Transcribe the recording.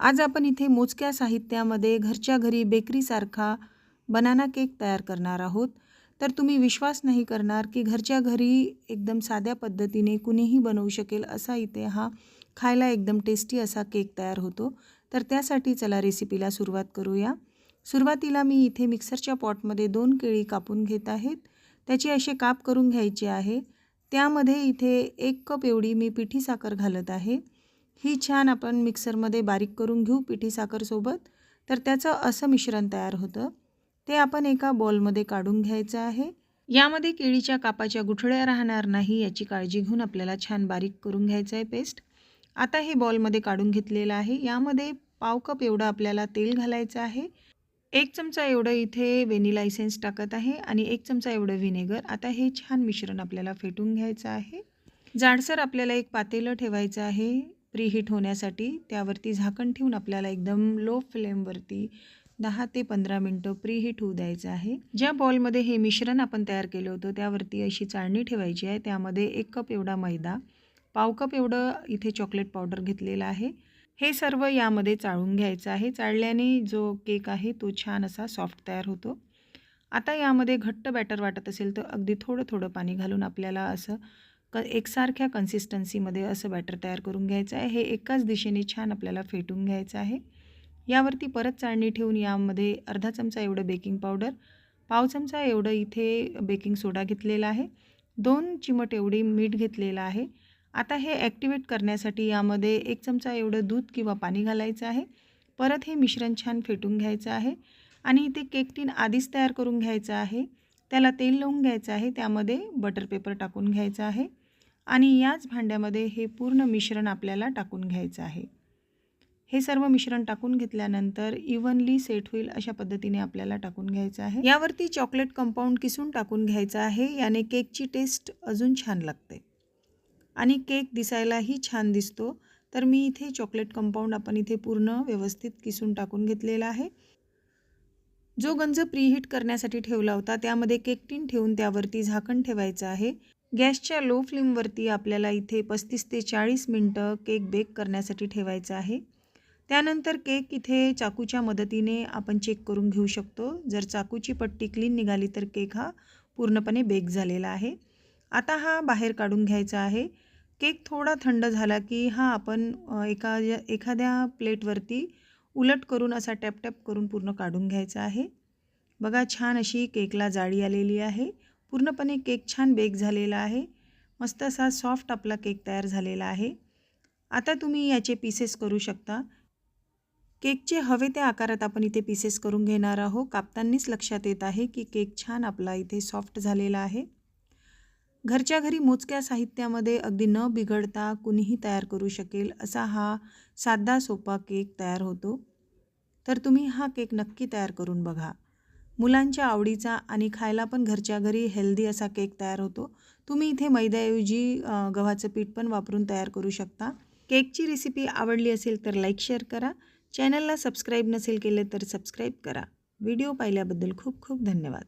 आज आपण इथे मोजक्या साहित्यामध्ये घरच्या घरी बेकरीसारखा बनाना केक तयार करणार आहोत. तर तुम्ही विश्वास नाही करणार की घरच्या घरी एकदम साध्या पद्धतीने कुणीही बनवू शकेल असा इथे हा खायला एकदम टेस्टी असा केक तयार होतो. तर त्यासाठी चला रेसिपीला सुरुवात करूया. सुरुवातीला मी इथे मिक्सरच्या पॉटमध्ये दोन केळी कापून घेत आहेत त्याचे असे काप करून घ्यायचे आहे. त्यामध्ये इथे एक कप एवढी मी पिठी साखर घालत आहे. ही छान आपण मिक्सरमध्ये बारीक करून घेऊ पिठी साखरसोबत. तर त्याचं असं मिश्रण तयार होतं. ते आपण एका बॉलमध्ये काढून घ्यायचं आहे. यामध्ये केळीच्या कापाच्या गुठळ्या राहणार नाही याची काळजी घेऊन आपल्याला छान बारीक करून घ्यायचं आहे पेस्ट. आता हे बॉलमध्ये काढून घेतलेलं आहे. यामध्ये पाव कप एवढं आपल्याला तेल घालायचं आहे. एक चमचा एवढं इथे व्हेनिला इसेन्स टाकत आहे आणि एक चमचा एवढं व्हिनेगर. आता हे छान मिश्रण आपल्याला फेटून घ्यायचं आहे. जाडसर आपल्याला एक पातेलं ठेवायचं आहे. प्रीहीट होण्यासाठी त्यावरती झाकण ठेवून आपल्याला एकदम लो फ्लेमवरती दहा ते पंधरा मिनटं प्रीहीट होऊ द्यायचं आहे. ज्या बॉलमध्ये हे मिश्रण आपण तयार केलं होतं त्यावरती अशी चाळणी ठेवायची आहे. त्यामध्ये एक कप एवढा मैदा पाव कप एवढं इथे चॉकलेट पावडर घेतलेलं आहे. हे सर्व यामध्ये चाळून घ्यायचं आहे. चाळल्याने जो केक आहे तो छान असा सॉफ्ट तयार होतो. आता यामध्ये घट्ट बॅटर वाटत असेल तर अगदी थोडं थोडं पाणी घालून आपल्याला असं क एकसारख्या कन्सिस्टन्सीमध्ये असं बॅटर तयार करून घ्यायचं आहे. हे एकाच दिशेने छान आपल्याला फेटून घ्यायचं आहे. यावरती परत चाळणी ठेवून यामध्ये अर्धा चमचा एवढं बेकिंग पावडर पाव चमचा एवढं इथे बेकिंग सोडा घेतलेला आहे. दोन चिमट एवढी मीठ घेतलेलं आहे. आता हे ॲक्टिवेट करण्यासाठी यामध्ये एक चमचा एवढं दूध किंवा पाणी घालायचं आहे. परत हे मिश्रण छान फेटून घ्यायचं आहे. आणि इथे केक टीन आधीच तयार करून घ्यायचं आहे. त्याला तेल लावून घ्यायचं आहे. त्यामध्ये बटर पेपर टाकून घ्यायचं आहे. आणि याच भांड्यामध्ये हे पूर्ण मिश्रण आपल्याला टाकून घ्यायचं आहे. हे सर्व मिश्रण टाकून घेतल्यानंतर इव्हनली सेट होईल अशा पद्धतीने आपल्याला टाकून घ्यायचं आहे. यावरती चॉकलेट कंपाऊंड किसून टाकून घ्यायचं आहे. याने केकची टेस्ट अजून छान लागते. आणि केक दिसायलाही छान दिसतो. तर मी इथे चॉकलेट कंपाऊंड आपण इथे पूर्ण व्यवस्थित किसून टाकून घेतलेला आहे. जो गंज प्रीहीट करण्यासाठी ठेवला होता त्यामध्ये केक टीन ठेवून त्यावरती झाकण ठेवायचं आहे. गॅसच्या लो फ्लेमवरती आपल्याला इथे पस्तीस ते चाळीस मिनटं केक बेक करण्यासाठी ठेवायचं आहे. त्यानंतर केक इथे चाकूच्या मदतीने आपण चेक करून घेऊ शकतो. जर चाकूची पट्टी क्लीन निघाली तर केक हा पूर्णपणे बेक झालेला आहे. आता हा बाहेर काढून घ्यायचा आहे. केक थोडा थंड झाला की हा आपण एका एखाद्या प्लेटवरती उलट करून असा टॅप टॅप करून पूर्ण काढून घ्यायचा आहे. बघा छान अशी केकला जाळी आलेली आहे. पूर्णपणे केक छान बेक झालेला आहे. मस्त असा सॉफ्ट आपला केक तयार झालेला आहे. आता तुम्ही याचे पीसेस करू शकता. केकचे हवे त्या आकारात आपण इथे पीसेस करून घेणार आहोत. कापतानीच लक्षात येत आहे की केक छान आपला इथे सॉफ्ट झालेला आहे. घरच्या घरी मोजक्या साहित्यामध्ये अगदी न बिघडता कुणीही तयार करू शकेल असा हा साधा सोपा केक तयार होतो. तर तुम्ही हा केक नक्की तयार करून बघा. मुलांच्या आवडीचा आणि खायला पण घरच्या घरी हेल्दी असा केक तयार होतो. तुम्ही इथे मैद्याऐवजी गव्हाचं पीठ पण वापरून तयार करू शकता. केकची रेसिपी आवडली असेल तर लाईक शेअर करा. चॅनलला सबस्क्राईब नसेल केले तर सबस्क्राईब करा. व्हिडिओ पाहिल्याबद्दल खूप खूप धन्यवाद.